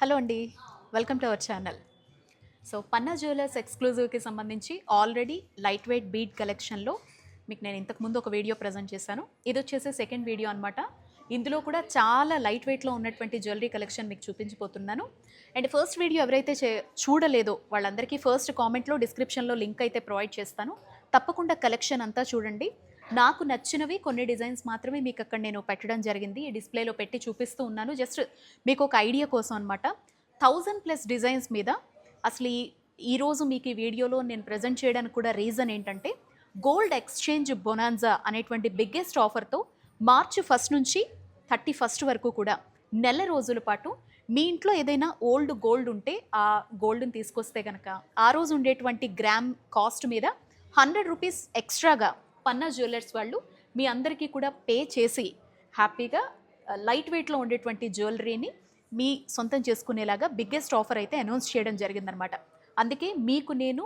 Hello అండి. Welcome to our channel so Panna jewellers ఎక్స్క్లూజివ్కి సంబంధించి already light weight beat కలెక్షన్లో మీకు నేను ఇంతకుముందు ఒక వీడియో ప్రజెంట్ చేశాను. ఇది వచ్చేసి సెకండ్ వీడియో అనమాట ఇందులో కూడా చాలా లైట్ వెయిట్లో ఉన్నటువంటి జ్యువెలరీ కలెక్షన్ మీకు చూపించిపోతున్నాను అండ్ ఫస్ట్ వీడియో ఎవరైతే చే చూడలేదో వాళ్ళందరికీ ఫస్ట్ కామెంట్లో డిస్క్రిప్షన్లో లింక్ అయితే ప్రొవైడ్ చేస్తాను. తప్పకుండా కలెక్షన్ అంతా చూడండి. నాకు నచ్చినవి కొన్ని డిజైన్స్ మాత్రమే మీకు అక్కడ నేను పెట్టడం జరిగింది. ఈ డిస్ప్లేలో పెట్టి చూపిస్తూ ఉన్నాను. జస్ట్ మీకు ఒక ఐడియా కోసం అనమాట థౌజండ్ ప్లస్ డిజైన్స్ మీద అసలు ఈ ఈరోజు మీకు ఈ వీడియోలో నేను ప్రజెంట్ చేయడానికి కూడా రీజన్ ఏంటంటే గోల్డ్ ఎక్స్చేంజ్ బొనాన్జా అనేటువంటి బిగ్గెస్ట్ ఆఫర్తో మార్చి ఫస్ట్ నుంచి థర్టీ ఫస్ట్ వరకు కూడా నెల రోజుల పాటు మీ ఇంట్లో ఏదైనా ఓల్డ్ గోల్డ్ ఉంటే ఆ గోల్డ్ని తీసుకొస్తే కనుక ఆ రోజు ఉండేటువంటి గ్రామ్ కాస్ట్ మీద హండ్రెడ్ రూపీస్ ఎక్స్ట్రాగా పన్నా జ్యువెలర్స్ వాళ్ళు మీ అందరికీ కూడా పే చేసి హ్యాపీగా లైట్ వెయిట్లో ఉండేటువంటి జ్యువెలరీని మీ సొంతం చేసుకునేలాగా బిగ్గెస్ట్ ఆఫర్ అయితే అనౌన్స్ చేయడం జరిగిందనమాట. అందుకే మీకు నేను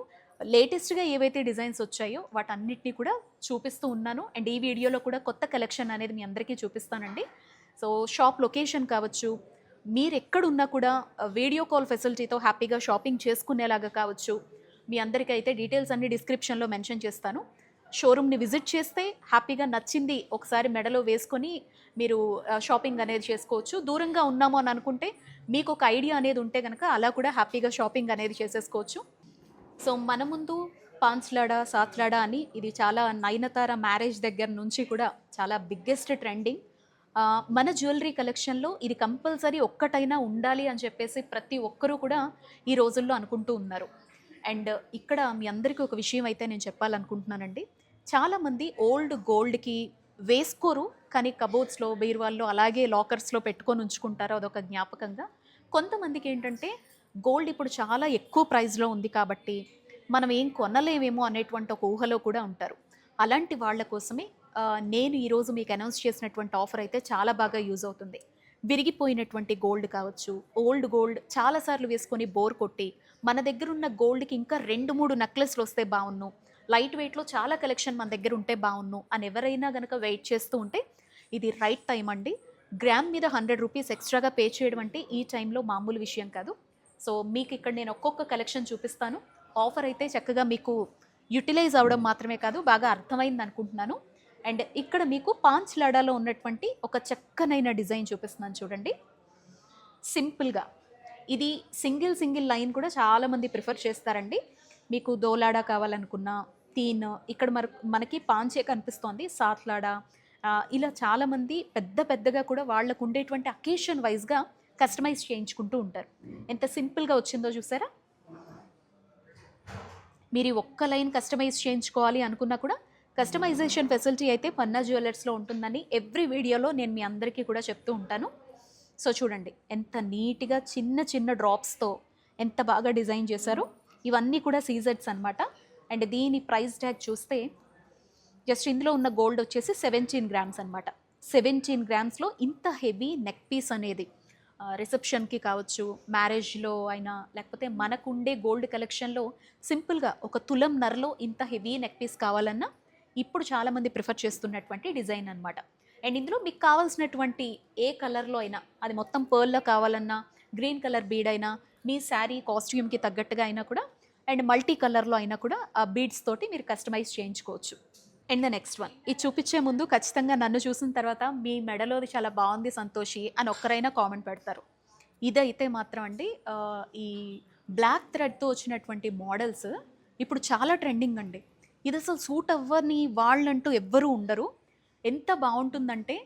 లేటెస్ట్గా ఏవైతే డిజైన్స్ వచ్చాయో వాటన్నిటిని కూడా చూపిస్తూ ఉన్నాను. అండ్ ఈ వీడియోలో కూడా కొత్త కలెక్షన్ అనేది మీ అందరికీ చూపిస్తానండి. సో షాప్ లొకేషన్ కావచ్చు మీరు ఎక్కడున్నా కూడా వీడియో కాల్ ఫెసిలిటీతో హ్యాపీగా షాపింగ్ చేసుకునేలాగా కావచ్చు మీ అందరికీ అయితే డీటెయిల్స్ అన్ని డిస్క్రిప్షన్లో మెన్షన్ చేస్తాను. షోరూమ్ని విజిట్ చేస్తే హ్యాపీగా నచ్చింది ఒకసారి మెడలో వేసుకొని మీరు షాపింగ్ అనేది చేసుకోవచ్చు. దూరంగా ఉన్నాము అని అనుకుంటే మీకు ఒక ఐడియా అనేది ఉంటే కనుక అలా కూడా హ్యాపీగా షాపింగ్ అనేది చేసేసుకోవచ్చు. సో మన ముందు పాన్స్లాడా సాత్లాడా అని ఇది చాలా నయనతార మ్యారేజ్ దగ్గర నుంచి కూడా చాలా బిగ్గెస్ట్ ట్రెండింగ్. మన జ్యువెలరీ కలెక్షన్లో ఇది కంపల్సరీ ఒక్కటైనా ఉండాలి అని చెప్పేసి ప్రతి ఒక్కరూ కూడా ఈ రోజుల్లో అనుకుంటూ ఉన్నారు. అండ్ ఇక్కడ మీ అందరికీ ఒక విషయం అయితే నేను చెప్పాలనుకుంటున్నానండి. చాలామంది ఓల్డ్ గోల్డ్కి వేసుకోరు కానీ కబోర్డ్స్లో బీర్వాల్లో అలాగే లాకర్స్లో పెట్టుకొని ఉంచుకుంటారు అదొక జ్ఞాపకంగా. కొంతమందికి ఏంటంటే గోల్డ్ ఇప్పుడు చాలా ఎక్కువ ప్రైస్లో ఉంది కాబట్టి మనం ఏం కొనలేమేమో అనేటువంటి ఒక ఊహలో కూడా ఉంటారు. అలాంటి వాళ్ళ కోసమే నేను ఈరోజు మీకు అనౌన్స్ చేసినటువంటి ఆఫర్ అయితే చాలా బాగా యూజ్ అవుతుంది. విరిగిపోయినటువంటి గోల్డ్ కావచ్చు ఓల్డ్ గోల్డ్ చాలాసార్లు వేసుకొని బోర్ కొట్టి మన దగ్గర ఉన్న గోల్డ్కి ఇంకా రెండు మూడు నెక్లెస్లు వస్తే బాగున్ను లైట్ వెయిట్లో చాలా కలెక్షన్ మన దగ్గర ఉంటే బాగున్ను అని ఎవరైనా కనుక వెయిట్ చేస్తూ ఉంటే ఇది రైట్ టైం అండి. గ్రామ్ మీద హండ్రెడ్ రూపీస్ ఎక్స్ట్రాగా పే చేయడం అంటే ఈ టైంలో మామూలు విషయం కాదు. సో మీకు ఇక్కడ నేను ఒక్కొక్క కలెక్షన్ చూపిస్తాను. ఆఫర్ అయితే చక్కగా మీకు యూటిలైజ్ అవ్వడం మాత్రమే కాదు బాగా అర్థమైంది అనుకుంటున్నాను. అండ్ ఇక్కడ మీకు పాంచ్ లాడాలో ఉన్నటువంటి ఒక చక్కనైన డిజైన్ చూపిస్తున్నాను చూడండి. సింపుల్గా ఇది సింగిల్ సింగిల్ లైన్ కూడా చాలామంది ప్రిఫర్ చేస్తారండి. మీకు దోలాడా కావాలనుకున్నా తీన్ ఇక్కడ మరి మనకి పాంచే కనిపిస్తోంది సాత్లాడ ఇలా చాలామంది పెద్ద పెద్దగా కూడా వాళ్ళకు ఉండేటువంటి అకేషన్ వైజ్గా కస్టమైజ్ చేయించుకుంటూ ఉంటారు. ఎంత సింపుల్గా వచ్చిందో చూసారా? మీరు ఒక్క లైన్ కస్టమైజ్ చేయించుకోవాలి అనుకున్నా కూడా కస్టమైజేషన్ ఫెసిలిటీ అయితే పన్నా జ్యువెలర్స్లో ఉంటుందని ఎవ్రీ వీడియోలో నేను మీ అందరికీ కూడా చెప్తూ ఉంటాను. సో చూడండి ఎంత నీట్గా చిన్న చిన్న డ్రాప్స్తో ఎంత బాగా డిజైన్ చేశారో ఇవన్నీ కూడా సీజెడ్స్ అనమాట అండ్ దీని ప్రైస్ ట్యాగ్ చూస్తే జస్ట్ ఇందులో ఉన్న గోల్డ్ వచ్చేసి సెవెంటీన్ గ్రామ్స్ అనమాట సెవెంటీన్ గ్రామ్స్లో ఇంత హెవీ నెక్ పీస్ అనేది రిసెప్షన్కి కావచ్చు మ్యారేజ్లో అయినా లేకపోతే మనకుండే గోల్డ్ కలెక్షన్లో సింపుల్గా ఒక తులం నరలో ఇంత హెవీ నెక్ పీస్ కావాలన్నా ఇప్పుడు చాలామంది ప్రిఫర్ చేస్తున్నటువంటి డిజైన్ అనమాట అండ్ ఇందులో మీకు కావాల్సినటువంటి ఏ కలర్లో అయినా అది మొత్తం పర్ల్లో కావాలన్నా గ్రీన్ కలర్ బీడ్ అయినా మీ శారీ కాస్ట్యూమ్కి తగ్గట్టుగా అయినా కూడా అండ్ మల్టీ కలర్లో అయినా కూడా ఆ బీడ్స్ తోటి మీరు కస్టమైజ్ చేయించుకోవచ్చు. అండ్ ద నెక్స్ట్ వన్ ఇది చూపించే ముందు ఖచ్చితంగా నన్ను చూసిన తర్వాత మీ మెడలో చాలా బాగుంది సంతోషి అని ఒక్కరైనా కామెంట్ పెడతారు. ఇదైతే మాత్రం అండి ఈ బ్లాక్ థ్రెడ్తో వచ్చినటువంటి మోడల్స్ ఇప్పుడు చాలా ట్రెండింగ్ అండి. ఇది అసలు సూట్ అవ్వని వాళ్ళంటూ ఎవ్వరూ ఉండరు. ఎంత బాగుంటుందంటే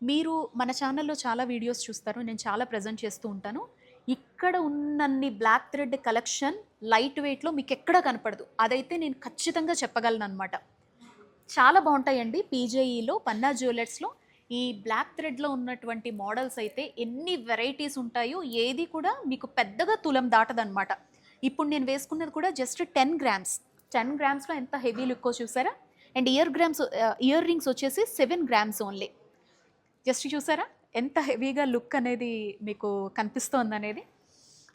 మీరు మన ఛానల్లో చాలా వీడియోస్ చూస్తారు నేను చాలా ప్రజెంట్ చేస్తూ ఉంటాను. ఇక్కడ ఉన్నన్ని బ్లాక్ థ్రెడ్ కలెక్షన్ లైట్ వెయిట్లో మీకు ఎక్కడా కనపడదు. అదైతే నేను ఖచ్చితంగా చెప్పగలను అనమాట చాలా బాగుంటాయండి పీజేఈలో పన్నా జ్యువెలర్స్లో. ఈ బ్లాక్ థ్రెడ్లో ఉన్నటువంటి మోడల్స్ అయితే ఎన్ని వెరైటీస్ ఉంటాయో ఏది కూడా మీకు పెద్దగా తులం దాటదనమాట ఇప్పుడు నేను వేసుకున్నది కూడా జస్ట్ టెన్ గ్రామ్స్. టెన్ గ్రామ్స్లో ఎంత హెవీ లుక్కో చూసారా? And ear grams ear rings వచ్చేసి సెవెన్ గ్రామ్స్ ఓన్లీ. జస్ట్ చూసారా? ఎంత హెవీగా లుక్ అనేది మీకు కనిపిస్తోంది అనేది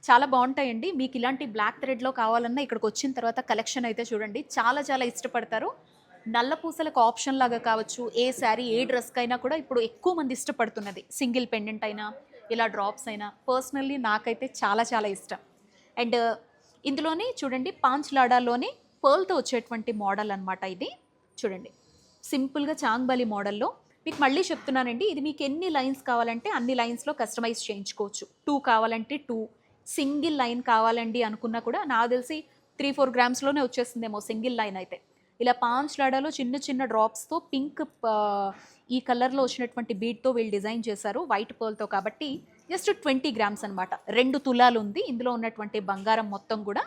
చాలా బాగుంటాయండి. మీకు ఇలాంటి బ్లాక్ థ్రెడ్లో కావాలన్నా ఇక్కడికి వచ్చిన తర్వాత కలెక్షన్ అయితే చూడండి. చాలా చాలా ఇష్టపడతారు. నల్ల పూసలకు ఆప్షన్ లాగా కావచ్చు ఏ శారీ ఏ డ్రెస్కైనా కూడా ఇప్పుడు ఎక్కువ మంది ఇష్టపడుతున్నది. సింగిల్ పెండెంట్ అయినా ఇలా డ్రాప్స్ అయినా. పర్సనల్లీ నాకైతే చాలా చాలా ఇష్టం. అండ్ ఇందులోనే చూడండి పాంచ్ లాడాలోనే పర్ల్తో వచ్చేటువంటి మోడల్ అనమాట ఇది. చూడండి. సింపుల్గా చాంగ్బలి మోడల్లో మీకు మళ్ళీ చెప్తున్నానండి ఇది మీకు ఎన్ని లైన్స్ కావాలంటే అన్ని లైన్స్లో కస్టమైజ్ చేయించుకోవచ్చు. టూ కావాలంటే టూ సింగిల్ లైన్ కావాలండి అనుకున్నా కూడా నాకు తెలిసి త్రీ ఫోర్ గ్రామ్స్లోనే వచ్చేసిందేమో సింగిల్ లైన్ అయితే. ఇలా పాంచ్ లాడాలో చిన్న చిన్న డ్రాప్స్తో పింక్ ఈ కలర్లో వచ్చినటువంటి బీట్తో వీళ్ళు డిజైన్ చేశారు వైట్ పర్ల్తో కాబట్టి జస్ట్ ట్వంటీ గ్రామ్స్ అనమాట రెండు తులాలు ఉంది ఇందులో ఉన్నటువంటి బంగారం మొత్తం కూడా.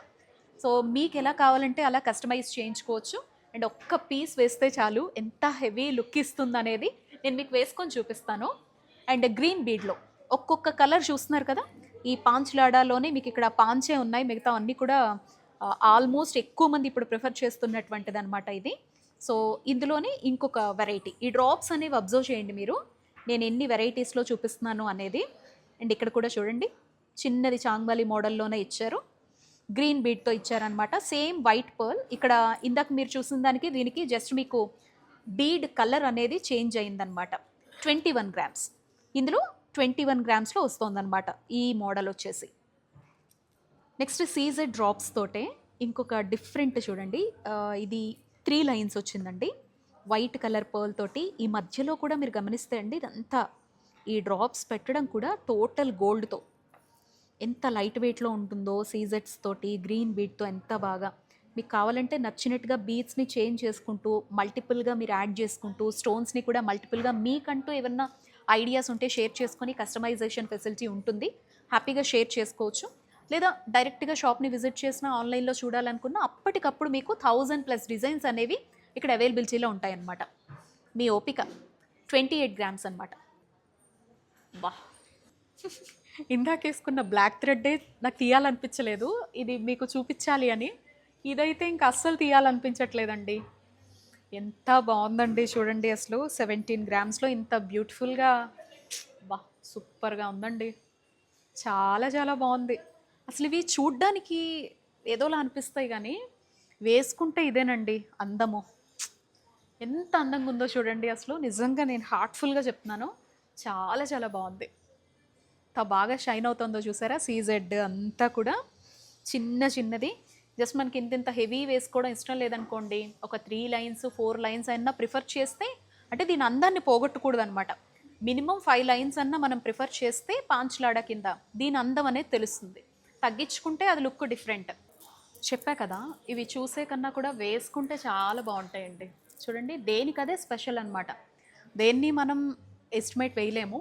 సో మీకు ఎలా కావాలంటే అలా కస్టమైజ్ చేయించుకోవచ్చు. అండ్ ఒక్క పీస్ వేస్తే చాలు ఎంత హెవీ లుక్ ఇస్తుంది అనేది నేను మీకు వేసుకొని చూపిస్తాను. అండ్ గ్రీన్ బీడ్లో ఒక్కొక్క కలర్ చూస్తున్నారు కదా ఈ పాంచ్లాడాలోనే మీకు ఇక్కడ పాంచే ఉన్నాయి. మిగతా అన్నీ కూడా ఆల్మోస్ట్ ఎక్కువ మంది ఇప్పుడు ప్రిఫర్ చేస్తున్నటువంటిది అనమాట ఇది. సో ఇందులోనే ఇంకొక వెరైటీ. ఈ డ్రాప్స్ అనేవి అబ్జర్వ్ చేయండి మీరు. నేను ఎన్ని వెరైటీస్లో చూపిస్తున్నాను అనేది. అండ్ ఇక్కడ కూడా చూడండి. చిన్నది చాంగ్బాలి మోడల్లోనే ఇచ్చారు. గ్రీన్ బీట్తో ఇచ్చారనమాట సేమ్ వైట్ పర్ల్. ఇక్కడ ఇందాక మీరు చూసిన దానికి దీనికి జస్ట్ మీకు బీడ్ కలర్ అనేది చేంజ్ అయిందనమాట ట్వంటీ వన్ గ్రామ్స్. ఇందులో ట్వంటీ వన్ గ్రామ్స్లో వస్తుందన్నమాట ఈ మోడల్ వచ్చేసి. నెక్స్ట్ సీజెడ్ డ్రాప్స్ తోటే ఇంకొక డిఫరెంట్ చూడండి. ఇది త్రీ లైన్స్ వచ్చిందండి. వైట్ కలర్ పర్ల్ తోటి ఈ మధ్యలో కూడా మీరు గమనిస్తే అండి ఇదంతా ఈ డ్రాప్స్ పెట్టడం కూడా టోటల్ గోల్డ్తో. ఎంత లైట్ వెయిట్లో ఉంటుందో సీజెట్స్ తోటి గ్రీన్ బీట్తో ఎంత బాగా. మీకు కావాలంటే నచ్చినట్టుగా బీట్స్ని చేంజ్ చేసుకుంటూ మల్టిపుల్గా మీరు యాడ్ చేసుకుంటూ స్టోన్స్ని కూడా మల్టిపుల్గా మీకంటూ ఏమన్నా ఐడియాస్ ఉంటే షేర్ చేసుకొని కస్టమైజేషన్ ఫెసిలిటీ ఉంటుంది. హ్యాపీగా షేర్ చేసుకోవచ్చు. లేదా డైరెక్ట్గా షాప్ని విజిట్ చేసిన ఆన్లైన్లో చూడాలనుకున్న అప్పటికప్పుడు మీకు థౌజండ్ ప్లస్ డిజైన్స్ అనేవి ఇక్కడ అవైలబిలిటీలో ఉంటాయన్నమాట. మీ ఓపిక. ట్వంటీ ఎయిట్ గ్రామ్స్ అనమాట వాహ్ ఇందాక వేసుకున్న బ్లాక్ థ్రెడ్డే నాకు తీయాలనిపించలేదు. ఇది మీకు చూపించాలి అని. ఇదైతే ఇంకా అస్సలు తీయాలనిపించట్లేదండి. ఎంత బాగుందండి చూడండి అసలు. సెవెంటీన్ గ్రామ్స్లో ఇంత బ్యూటిఫుల్గా బా సూపర్గా ఉందండి. చాలా చాలా బాగుంది. అసలు ఇవి చూడ్డానికి ఏదోలా అనిపిస్తాయి కానీ వేసుకుంటే ఇదేనండి అందము. ఎంత అందంగా ఉందో చూడండి అసలు. నిజంగా నేను హార్ట్ఫుల్గా చెప్తున్నాను. చాలా చాలా బాగుంది. ఎంత బాగా షైన్ అవుతుందో చూసారా? సీజెడ్ అంతా కూడా చిన్న చిన్నది. జస్ట్ మనకి ఇంత ఇంత హెవీ వేసుకోవడం ఇష్టం లేదనుకోండి ఒక త్రీ లైన్స్ ఫోర్ లైన్స్ అయినా ప్రిఫర్ చేస్తే అంటే దీని అందాన్ని పోగొట్టకూడదు అనమాట మినిమం ఫైవ్ లైన్స్ అన్నా మనం ప్రిఫర్ చేస్తే పాంచ్లాడ కింద దీని అందం అనేది తెలుస్తుంది. తగ్గించుకుంటే అది లుక్ డిఫరెంట్ చెప్పా కదా ఇవి చూసే కన్నా కూడా వేసుకుంటే చాలా బాగుంటాయండి. చూడండి దేనికదే స్పెషల్ అనమాట దేన్ని మనం ఎస్టిమేట్ వేయలేము.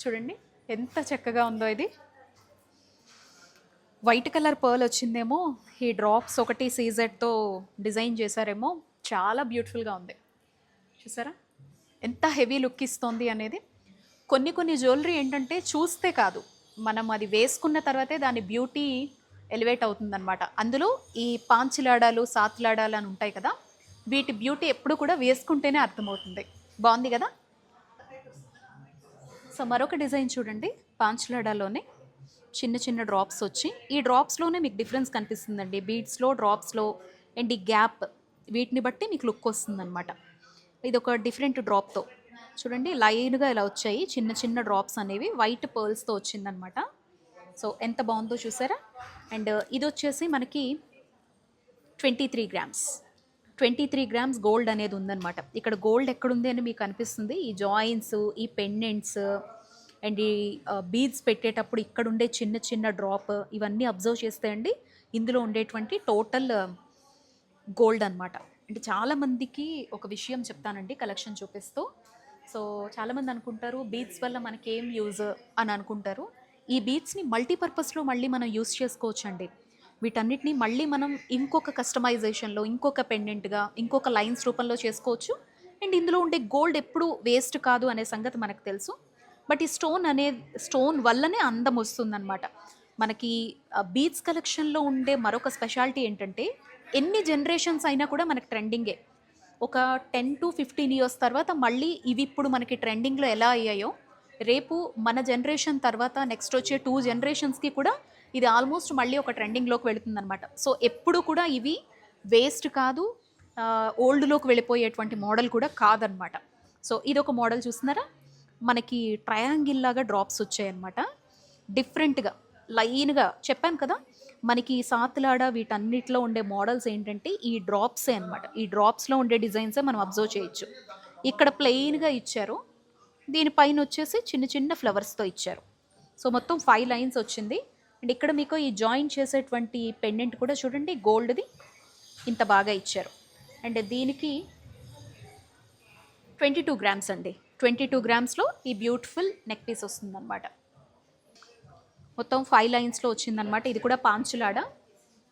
చూడండి ఎంత చక్కగా ఉందో ఇది. వైట్ కలర్ పర్ల్ వచ్చిందేమో ఈ డ్రాప్స్ ఒకటి సీజెడ్తో డిజైన్ చేశారేమో చాలా బ్యూటిఫుల్గా ఉంది. చూసారా? ఎంత హెవీ లుక్ ఇస్తుంది అనేది. కొన్ని కొన్ని జ్యువెలరీ ఏంటంటే చూస్తే కాదు మనం అది వేసుకున్న తర్వాతే దాని బ్యూటీ ఎలివేట్ అవుతుందన్నమాట. అందులో ఈ పాంచిలాడాలు సాత్లాడాలు అని ఉంటాయి కదా వీటి బ్యూటీ ఎప్పుడు కూడా వేసుకుంటేనే అర్థమవుతుంది. బాగుంది కదా? సో మరొక డిజైన్ చూడండి పాంచ్లాడాలోనే. చిన్న చిన్న డ్రాప్స్ వచ్చి ఈ డ్రాప్స్లోనే మీకు డిఫరెన్స్ కనిపిస్తుందండి. బీడ్స్లో డ్రాప్స్లో అండ్ ఈ గ్యాప్ వీటిని బట్టి మీకు లుక్ వస్తుందన్నమాట. ఇది ఒక డిఫరెంట్ డ్రాప్తో చూడండి లైన్గా ఇలా వచ్చాయి. చిన్న చిన్న డ్రాప్స్ అనేవి వైట్ పర్ల్స్తో వచ్చిందనమాట సో ఎంత బాగుందో చూసారా? అండ్ ఇది వచ్చేసి మనకి twenty three grams twenty three grams gold అనేది ఉందన్నమాట. ఇక్కడ గోల్డ్ ఎక్కడుంది అని మీకు అనిపిస్తుంది? ఈ జాయింట్స్ ఈ పెండెంట్స్ అండ్ ఈ బీడ్స్ పెట్టేటప్పుడు ఇక్కడ ఉండే చిన్న చిన్న డ్రాప్ ఇవన్నీ అబ్జర్వ్ చేస్తే అండి ఇందులో ఉండేటువంటి టోటల్ గోల్డ్ అన్నమాట. అంటే చాలామందికి ఒక విషయం చెప్తానండి కలెక్షన్ చూపిస్తూ. సో చాలామంది అనుకుంటారు బీడ్స్ వల్ల మనకి ఏం యూజ్ అని అనుకుంటారు. ఈ బీడ్స్ని మల్టీపర్పస్లో మళ్ళీ మనం యూస్ చేసుకోవచ్చు అండి వీటన్నిటిని మళ్ళీ మనం ఇంకొక కస్టమైజేషన్లో ఇంకొక పెండెంట్గా ఇంకొక లైన్స్ రూపంలో చేసుకోవచ్చు. అండ్ ఇందులో ఉండే గోల్డ్ ఎప్పుడు వేస్ట్ కాదు అనే సంగతి మనకు తెలుసు. బట్ ఈ స్టోన్ అనే స్టోన్ వల్లనే అందం వస్తుందన్నమాట. మనకి బీచ్ కలెక్షన్లో ఉండే మరొక స్పెషాలిటీ ఏంటంటే ఎన్ని జనరేషన్స్ అయినా కూడా మనకి ట్రెండింగే. ఒక టెన్ టు ఫిఫ్టీన్ ఇయర్స్ తర్వాత మళ్ళీ ఇవి ఇప్పుడు మనకి ట్రెండింగ్లో ఎలా అయ్యాయో రేపు మన జనరేషన్ తర్వాత నెక్స్ట్ వచ్చే టూ జనరేషన్స్కి కూడా ఇది ఆల్మోస్ట్ మళ్ళీ ఒక ట్రెండింగ్లోకి వెళుతుందనమాట సో ఎప్పుడు కూడా ఇవి వేస్ట్ కాదు ఓల్డ్లోకి వెళ్ళిపోయేటువంటి మోడల్ కూడా కాదనమాట సో ఇది ఒక మోడల్ చూస్తున్నారా? మనకి ట్రయాంగిల్ లాగా డ్రాప్స్ వచ్చాయన్నమాట. డిఫరెంట్గా లైన్గా చెప్పాను కదా మనకి ఈ సాతులాడ వీటన్నిటిలో ఉండే మోడల్స్ ఏంటంటే ఈ డ్రాప్సే అనమాట ఈ డ్రాప్స్లో ఉండే డిజైన్సే మనం అబ్జర్వ్ చేయొచ్చు. ఇక్కడ ప్లెయిన్గా ఇచ్చారు. దీనిపైన వచ్చేసి చిన్న చిన్న ఫ్లవర్స్తో ఇచ్చారు. సో మొత్తం ఫైవ్ లైన్స్ వచ్చింది. అండ్ ఇక్కడ మీకు ఈ జాయిన్ చేసేటువంటి పెండెంట్ కూడా చూడండి గోల్డ్ది ఇంత బాగా ఇచ్చారు. అండ్ దీనికి ట్వంటీ టూ గ్రామ్స్ అండి. ట్వంటీ టూ గ్రామ్స్లో ఈ బ్యూటిఫుల్ నెక్ పీస్ వస్తుందన్నమాట. మొత్తం ఫైవ్ లైన్స్లో వచ్చిందనమాట ఇది కూడా పాంచులాడ.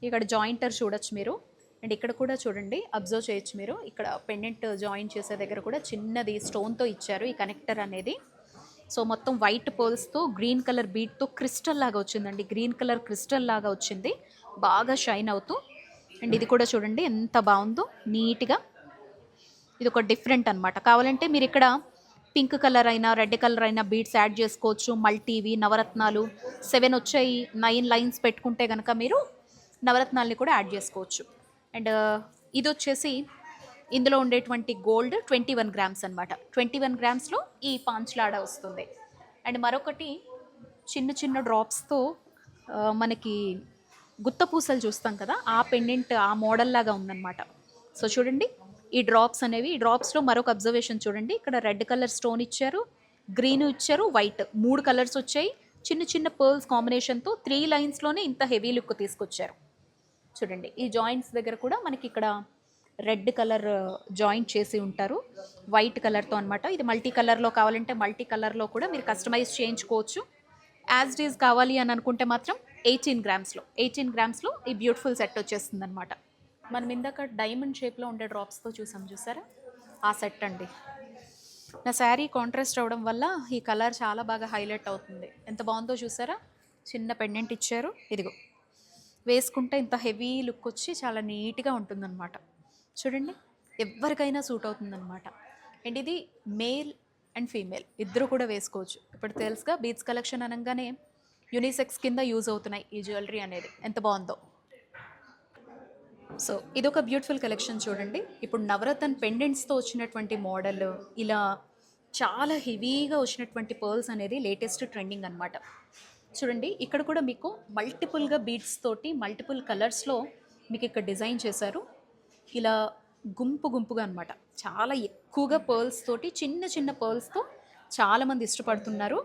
ఇక్కడ జాయింటర్ చూడొచ్చు మీరు. అండ్ ఇక్కడ కూడా చూడండి అబ్జర్వ్ చేయొచ్చు మీరు. ఇక్కడ పెండెంట్ జాయిన్ చేసే దగ్గర కూడా చిన్నది స్టోన్తో ఇచ్చారు ఈ కనెక్టర్ అనేది. సో మొత్తం వైట్ పోల్స్తో గ్రీన్ కలర్ బీట్తో క్రిస్టల్ లాగా వచ్చిందండి. గ్రీన్ కలర్ క్రిస్టల్ లాగా వచ్చింది. బాగా షైన్ అవుతూ. అండ్ ఇది కూడా చూడండి ఎంత బాగుందో. నీట్గా. ఇది ఒక డిఫరెంట్ అనమాట కావాలంటే మీరు ఇక్కడ పింక్ కలర్ అయినా రెడ్ కలర్ అయినా బీడ్స్ యాడ్ చేసుకోవచ్చు. మల్టీవి నవరత్నాలు సెవెన్ వచ్చాయి. నైన్ లైన్స్ పెట్టుకుంటే కనుక మీరు నవరత్నాల్ని కూడా యాడ్ చేసుకోవచ్చు. అండ్ uh, ఇది వచ్చేసి ఇందులో ఉండేటువంటి గోల్డ్ ట్వంటీ వన్ గ్రామ్స్ అనమాట ట్వంటీ వన్ గ్రామ్స్లో ఈ పాంచ్లాడ వస్తుంది. అండ్ మరొకటి చిన్న చిన్న డ్రాప్స్తో uh, మనకి గుత్త పూసలు చూస్తాం కదా ఆ పెండెంట్ ఆ మోడల్ లాగా ఉందన్నమాట. సో చూడండి ఈ డ్రాప్స్ అనేవి ఈ డ్రాప్స్లో మరొక అబ్జర్వేషన్ చూడండి. ఇక్కడ రెడ్ కలర్ స్టోన్ ఇచ్చారు గ్రీన్ ఇచ్చారు వైట్ మూడు కలర్స్ వచ్చాయి. చిన్న చిన్న పర్ల్స్ కాంబినేషన్తో త్రీ లైన్స్లోనే ఇంత హెవీ లుక్ తీసుకొచ్చారు. చూడండి ఈ జాయింట్స్ దగ్గర కూడా మనకి ఇక్కడ రెడ్ కలర్ జాయింట్ చేసి ఉంటారు. వైట్ కలర్తో అనమాట ఇది మల్టీ కలర్లో కావాలంటే మల్టీ కలర్లో కూడా మీరు కస్టమైజ్ చేయించుకోవచ్చు. యాజ్ డీజ్ కావాలి అని అనుకుంటే మాత్రం ఎయిటీన్ గ్రామ్స్లో ఎయిటీన్ గ్రామ్స్లో ఈ బ్యూటిఫుల్ సెట్ వచ్చేస్తుంది అనమాట మనం ఇందాక డైమండ్ షేప్లో ఉండే డ్రాప్స్తో చూసాం చూసారా? ఆ సెట్ అండి. నా శారీ కాంట్రాస్ట్ అవ్వడం వల్ల ఈ కలర్ చాలా బాగా హైలైట్ అవుతుంది. ఎంత బాగుందో చూసారా? చిన్న పెండెంట్ ఇచ్చారు. ఇదిగో. వేసుకుంటే ఇంత హెవీ లుక్ వచ్చి చాలా నీట్గా ఉంటుందన్నమాట. చూడండి. ఎవరికైనా సూట్ అవుతుందన్నమాట. అండ్ ఇది మేల్ అండ్ ఫీమేల్ ఇద్దరు కూడా వేసుకోవచ్చు. ఇప్పుడు తెలుసుగా బీచ్ కలెక్షన్ అనగానే యూనిసెక్స్ కింద యూజ్ అవుతున్నాయి ఈ జ్యువెలరీ అనేది. ఎంత బాగుందో. సో ఇదొక బ్యూటిఫుల్ కలెక్షన్ చూడండి. ఇప్పుడు నవరత్న పెండెంట్స్తో వచ్చినటువంటి మోడల్ ఇలా చాలా హెవీగా వచ్చినటువంటి పర్ల్స్ అనేది లేటెస్ట్ ట్రెండింగ్ అనమాట చూడండి ఇక్కడ కూడా మీకు మల్టిపుల్గా బీడ్స్ తోటి మల్టిపుల్ కలర్స్లో మీకు ఇక్కడ డిజైన్ చేశారు. ఇలా గుంపు గుంపుగా అనమాట చాలా ఎక్కువగా పర్ల్స్ తోటి చిన్న చిన్న పర్ల్స్తో చాలామంది ఇష్టపడుతున్నారు.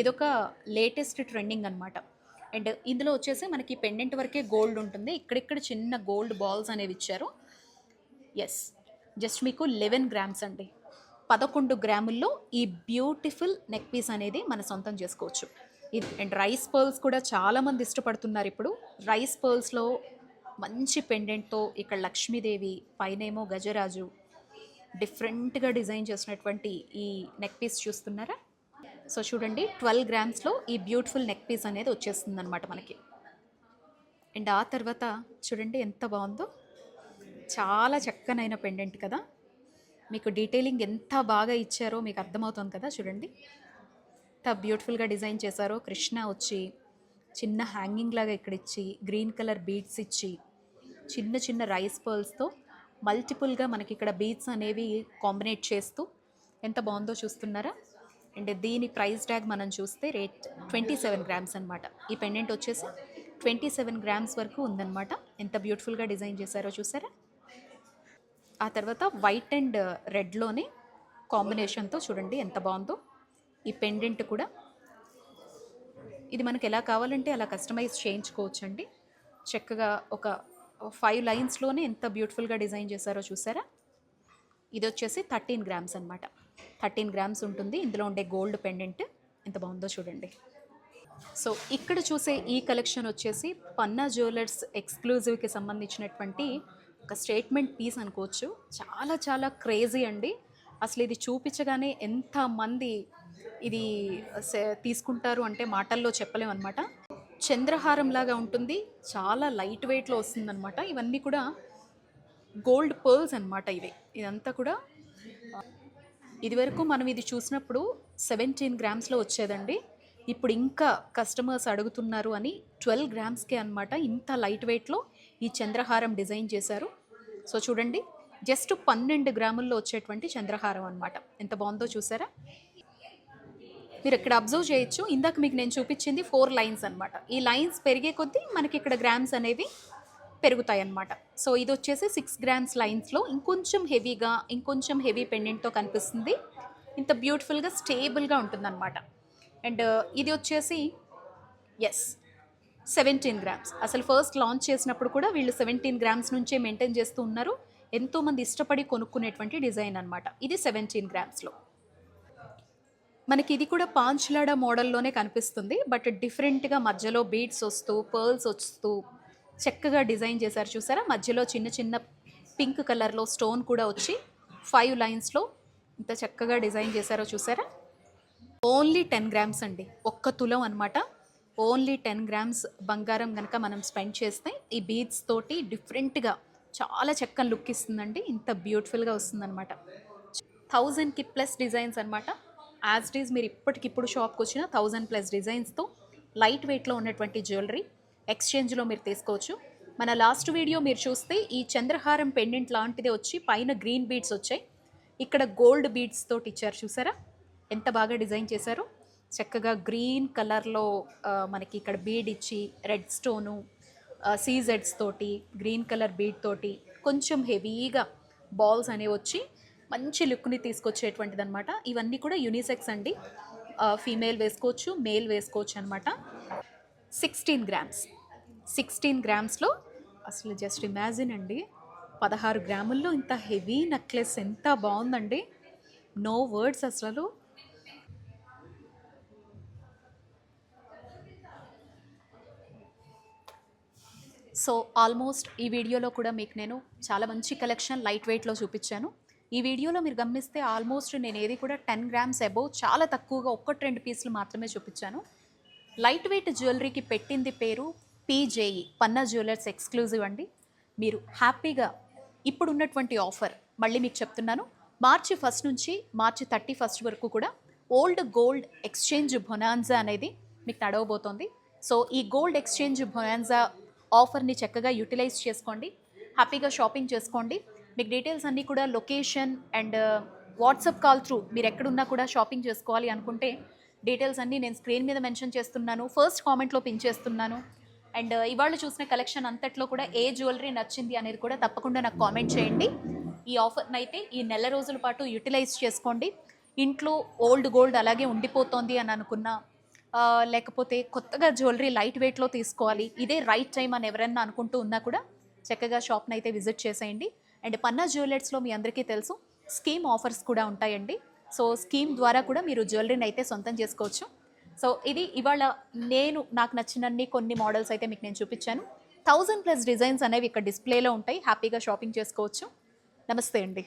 ఇదొక లేటెస్ట్ ట్రెండింగ్ అనమాట అండ్ ఇందులో వచ్చేసి మనకి పెండెంట్ వరకే గోల్డ్ ఉంటుంది. ఇక్కడిక్కడ చిన్న గోల్డ్ బాల్స్ అనేవి ఇచ్చారు. ఎస్ జస్ట్ మీకు లెవెన్ గ్రామ్స్ అండి. పదకొండు గ్రాముల్లో ఈ బ్యూటిఫుల్ నెక్ పీస్ అనేది మన సొంతం చేసుకోవచ్చు. ఇది అండ్ రైస్ పర్ల్స్ కూడా చాలామంది ఇష్టపడుతున్నారు ఇప్పుడు. రైస్ పర్ల్స్లో మంచి పెండెంట్తో ఇక్కడ లక్ష్మీదేవి పైనేమో గజరాజు డిఫరెంట్గా డిజైన్ చేసినటువంటి ఈ నెక్ పీస్ చూస్తున్నారా? సో చూడండి ట్వెల్వ్ గ్రామ్స్లో ఈ బ్యూటిఫుల్ నెక్ పీస్ అనేది వచ్చేస్తుంది అనమాట మనకి. అండ్ ఆ తర్వాత చూడండి ఎంత బాగుందో. చాలా చక్కనైన పెండెంట్ కదా. మీకు డీటెయిలింగ్ ఎంత బాగా ఇచ్చారో మీకు అర్థమవుతుంది కదా చూడండి. ఎంత బ్యూటిఫుల్గా డిజైన్ చేశారో. కృష్ణ వచ్చి చిన్న హ్యాంగింగ్ లాగా ఇక్కడ ఇచ్చి గ్రీన్ కలర్ బీడ్స్ ఇచ్చి చిన్న చిన్న రైస్ పర్ల్స్తో మల్టిపుల్గా మనకి ఇక్కడ బీడ్స్ అనేవి కాంబినేట్ చేస్తూ ఎంత బాగుందో చూస్తున్నారా? అండ్ దీని ప్రైస్ ట్యాగ్ మనం చూస్తే రేట్ ట్వంటీ సెవెన్ గ్రామ్స్ అనమాట ఈ పెండెంట్ వచ్చేసి ట్వంటీ సెవెన్ గ్రామ్స్ వరకు ఉందన్నమాట. ఎంత బ్యూటిఫుల్గా డిజైన్ చేశారో చూసారా? ఆ తర్వాత వైట్ అండ్ రెడ్లోని కాంబినేషన్తో చూడండి ఎంత బాగుందో. ఈ పెండెంట్ కూడా. ఇది మనకు ఎలా కావాలంటే అలా కస్టమైజ్ చేయించుకోవచ్చు అండి చక్కగా ఒక ఫైవ్ లైన్స్లోనే ఎంత బ్యూటిఫుల్గా డిజైన్ చేశారో చూసారా? ఇది వచ్చేసి థర్టీన్ గ్రామ్స్ అనమాట థర్టీన్ గ్రామ్స్ ఉంటుంది. ఇందులో ఉండే గోల్డ్ పెండెంట్ ఎంత బాగుందో చూడండి. సో ఇక్కడ చూసే ఈ కలెక్షన్ వచ్చేసి పన్నా జ్యువెలర్స్ ఎక్స్క్లూజివ్కి సంబంధించినటువంటి ఒక స్టేట్మెంట్ పీస్ అనుకోవచ్చు. చాలా చాలా క్రేజీ అండి. అసలు ఇది చూపించగానే ఎంతమంది ఇది సే- తీసుకుంటారు అంటే మాటల్లో చెప్పలేం అనమాట చంద్రహారం లాగా ఉంటుంది. చాలా లైట్ వెయిట్లో వస్తుందన్నమాట. ఇవన్నీ కూడా గోల్డ్ పర్ల్స్ అన్నమాట ఇవి. ఇదంతా కూడా ఇదివరకు మనం ఇది చూసినప్పుడు సెవెంటీన్ గ్రామ్స్లో వచ్చేదండి. ఇప్పుడు ఇంకా కస్టమర్స్ అడుగుతున్నారు అని ట్వెల్వ్ గ్రామ్స్కే అనమాట ఇంత లైట్ వెయిట్లో ఈ చంద్రహారం డిజైన్ చేశారు. సో చూడండి జస్ట్ పన్నెండు గ్రాముల్లో వచ్చేటువంటి చంద్రహారం అనమాట ఎంత బాగుందో చూసారా? మీరు ఇక్కడ అబ్జర్వ్ చేయొచ్చు. ఇందాక మీకు నేను చూపించింది ఫోర్ లైన్స్ అనమాట ఈ లైన్స్ పెరిగే కొద్దీ మనకి ఇక్కడ గ్రామ్స్ అనేవి పెరుగుతాయి అన్నమాట సో ఇది వచ్చేసి సిక్స్ గ్రామ్స్ లైన్స్లో ఇంకొంచెం హెవీగా ఇంకొంచెం హెవీ పెండెంట్తో కనిపిస్తుంది. ఇంత బ్యూటిఫుల్గా స్టేబుల్గా ఉంటుందన్నమాట. అండ్ ఇది వచ్చేసి ఎస్ సెవెంటీన్ గ్రామ్స్ అసలు ఫస్ట్ లాంచ్ చేసినప్పుడు కూడా వీళ్ళు సెవెంటీన్ గ్రామ్స్ నుంచే మెయింటైన్ చేస్తూ ఉన్నారు. ఎంతోమంది ఇష్టపడి కొనుక్కునేటువంటి డిజైన్ అనమాట ఇది సెవెంటీన్ గ్రామ్స్లో మనకి ఇది కూడా పాంచ్లాడా మోడల్లోనే కనిపిస్తుంది. బట్ డిఫరెంట్గా మధ్యలో బీడ్స్ వస్తూ పర్ల్స్ వస్తూ చక్కగా డిజైన్ చేశారు చూసారా? మధ్యలో చిన్న చిన్న పింక్ కలర్లో స్టోన్ కూడా వచ్చి ఫైవ్ లైన్స్లో ఇంత చక్కగా డిజైన్ చేశారో చూసారా? ఓన్లీ టెన్ గ్రామ్స్ అండి ఒక్క తులం అనమాట ఓన్లీ టెన్ గ్రామ్స్ బంగారం కనుక మనం స్పెండ్ చేస్తే ఈ బీడ్స్ తోటి డిఫరెంట్గా చాలా చక్కని లుక్ ఇస్తుందండి ఇంత బ్యూటిఫుల్గా వస్తుందన్నమాట. థౌజండ్కి ప్లస్ డిజైన్స్ అనమాట యాజ్ ఇట్ ఈజ్ మీరు ఇప్పటికిప్పుడు షాప్కి వచ్చిన థౌజండ్ ప్లస్ డిజైన్స్తో లైట్ వెయిట్లో ఉన్నటువంటి జ్యువెలరీ ఎక్స్చేంజ్లో మీరు తీసుకోవచ్చు. మన లాస్ట్ వీడియో మీరు చూస్తే ఈ చంద్రహారం పెండెంట్ లాంటిదే వచ్చి పైన గ్రీన్ బీడ్స్ వచ్చాయి. ఇక్కడ గోల్డ్ బీడ్స్ తోటి ఇచ్చారు చూసారా? ఎంత బాగా డిజైన్ చేశారు. చక్కగా గ్రీన్ కలర్లో మనకి ఇక్కడ బీడ్ ఇచ్చి రెడ్ స్టోను సీజెడ్స్ తోటి గ్రీన్ కలర్ బీడ్ తోటి కొంచెం హెవీగా బాల్స్ అనేవి వచ్చి మంచి లుక్ని తీసుకొచ్చేటువంటిది అనమాట ఇవన్నీ కూడా యూనిసెక్స్ అండి. ఫీమేల్ వేసుకోవచ్చు మేల్ వేసుకోవచ్చు అనమాట సిక్స్టీన్ గ్రామ్స్. సిక్స్టీన్ గ్రామ్స్లో అసలు జస్ట్ ఇమాజిన్ అండి. పదహారు గ్రాముల్లో ఇంత హెవీ నెక్లెస్ ఎంత బాగుందండి. నో వర్డ్స్ అసలు. సో ఆల్మోస్ట్ ఈ వీడియోలో కూడా మీకు నేను చాలా మంచి కలెక్షన్ లైట్ వెయిట్లో చూపించాను. ఈ వీడియోలో మీరు గమనిస్తే ఆల్మోస్ట్ నేను ఏది కూడా టెన్ గ్రామ్స్ అబౌవ్ చాలా తక్కువగా ఒక్కటి రెండు పీసులు మాత్రమే చూపించాను. లైట్ వెయిట్ జ్యువెలరీకి పెట్టింది పేరు పీజేఈ పన్నా జ్యువెలర్స్ ఎక్స్క్లూజివ్ అండి. మీరు హ్యాపీగా ఇప్పుడు ఉన్నటువంటి ఆఫర్ మళ్ళీ మీకు చెప్తున్నాను. మార్చి ఫస్ట్ నుంచి మార్చి థర్టీ ఫస్ట్ వరకు కూడా ఓల్డ్ గోల్డ్ ఎక్స్చేంజ్ బొనాన్జా అనేది మీకు నడవబోతోంది. సో ఈ గోల్డ్ ఎక్స్చేంజ్ బొనాన్జా ఆఫర్ని చక్కగా యూటిలైజ్ చేసుకోండి. హ్యాపీగా షాపింగ్ చేసుకోండి. మీకు డీటెయిల్స్ అన్నీ కూడా location and WhatsApp call through మీరు ఎక్కడున్నా కూడా షాపింగ్ చేసుకోవాలి అనుకుంటే డీటెయిల్స్ అన్నీ నేను స్క్రీన్ మీద మెన్షన్ చేస్తున్నాను. ఫస్ట్ కామెంట్లో పిన్ చేస్తున్నాను. అండ్ ఇవాళ చూసిన కలెక్షన్ అంతట్లో కూడా ఏ జ్యువెలరీ నచ్చింది అనేది కూడా తప్పకుండా నాకు కామెంట్ చేయండి. ఈ ఆఫర్ని అయితే ఈ నెల రోజుల పాటు యూటిలైజ్ చేసుకోండి. ఇంట్లో ఓల్డ్ గోల్డ్ అలాగే ఉండిపోతోంది అని అనుకున్నా లేకపోతే కొత్తగా జ్యువెలరీ లైట్ వెయిట్లో తీసుకోవాలి ఇదే రైట్ టైం అని ఎవరైనా అనుకుంటూ ఉన్నా కూడా చక్కగా షాప్ని అయితే విజిట్ చేసేయండి. అండ్ పన్నా జ్యువెలర్స్లో మీ అందరికీ తెలుసు స్కీమ్ ఆఫర్స్ కూడా ఉంటాయండి. సో స్కీమ్ ద్వారా కూడా మీరు జ్యువెలరీని అయితే సొంతం చేసుకోవచ్చు. సో ఇది ఇవాళ నేను నాకు నచ్చినన్ని కొన్ని మోడల్స్ అయితే మీకు నేను చూపించాను. థౌజండ్ ప్లస్ డిజైన్స్ అనేవి ఇక్కడ డిస్ప్లేలో ఉంటాయి. హ్యాపీగా షాపింగ్ చేసుకోవచ్చు. నమస్తే అండి.